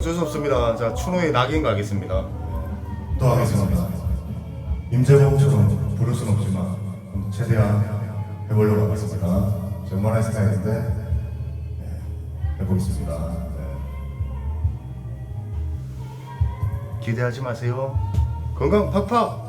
어쩔 수 없습니다. 자, 추노의 낙인 가겠습니다. 또 하겠습니다. 임재범처럼 부를 순 없지만 최대한 해보려고 하겠습니다. 정말 생각했는데 네, 해보겠습니다. 네. 기대하지 마세요. 건강 팍팍!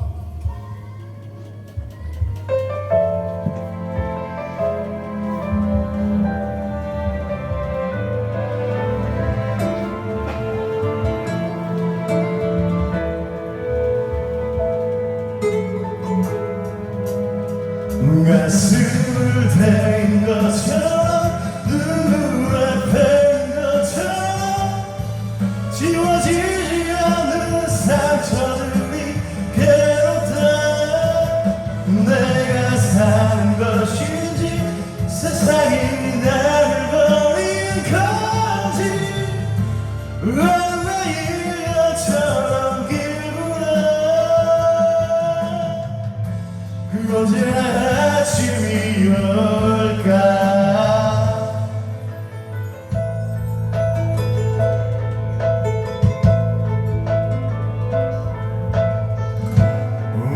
그 언제나 아침이 올까?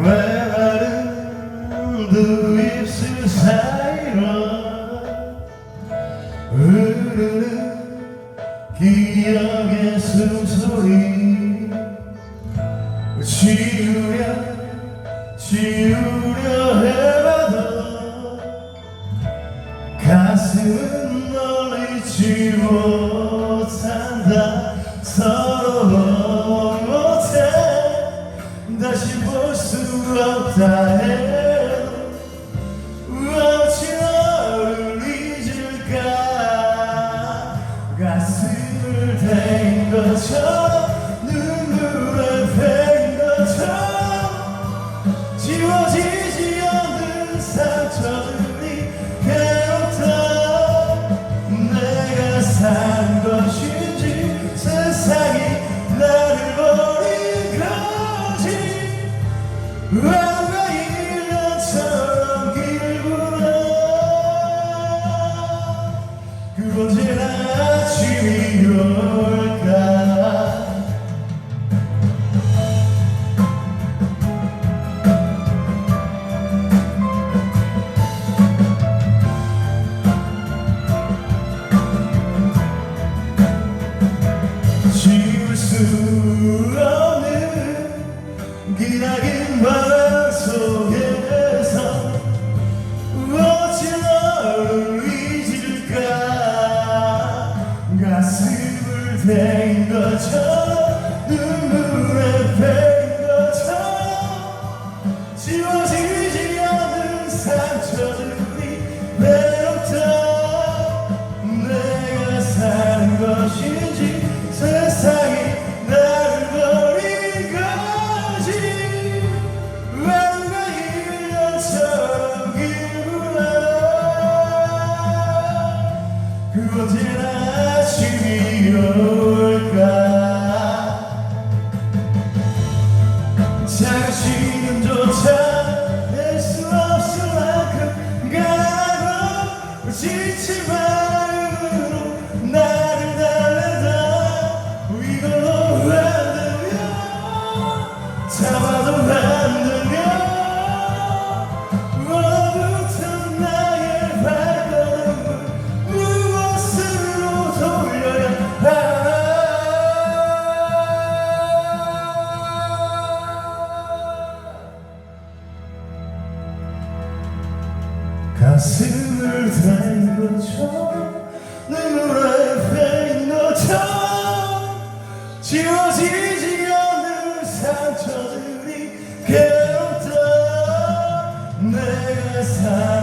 메마른 두 입술 사이로 흐르는 기억의 숨소리 지우려 지우려 해봐도 가슴은 널 잊지 못한다. 서로 못해 다시 볼 수 없다 해 없는 기나긴 바람 속에서 어찌 너를 잊을까? 가슴을 댄 것처럼 눈물에 팬 것처럼 지워지지 않는 상처들 언제나 패인 것처럼 지워지지 않는 상처들이 괴롭다. 내가 산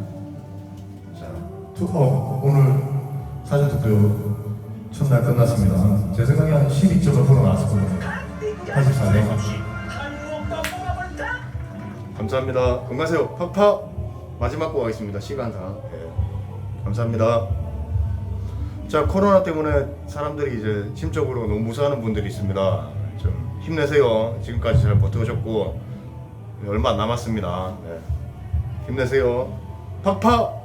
투, 어, 오늘 사전 투표 첫날 끝났습니다 제 생각에 한 12점을 보러 나왔을 거예요 84점 감사합니다. 건강하세요. 팍팍 마지막 거 가겠습니다. 시간상. 예. 감사합니다. 자 코로나 때문에 사람들이 이제 심적으로 너무 무서워하는 분들이 있습니다. 좀 힘내세요. 지금까지 잘 버텨오셨고 얼마 안 남았습니다. 네. 힘내세요. 팍팍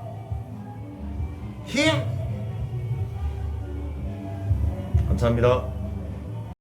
힘. 감사합니다.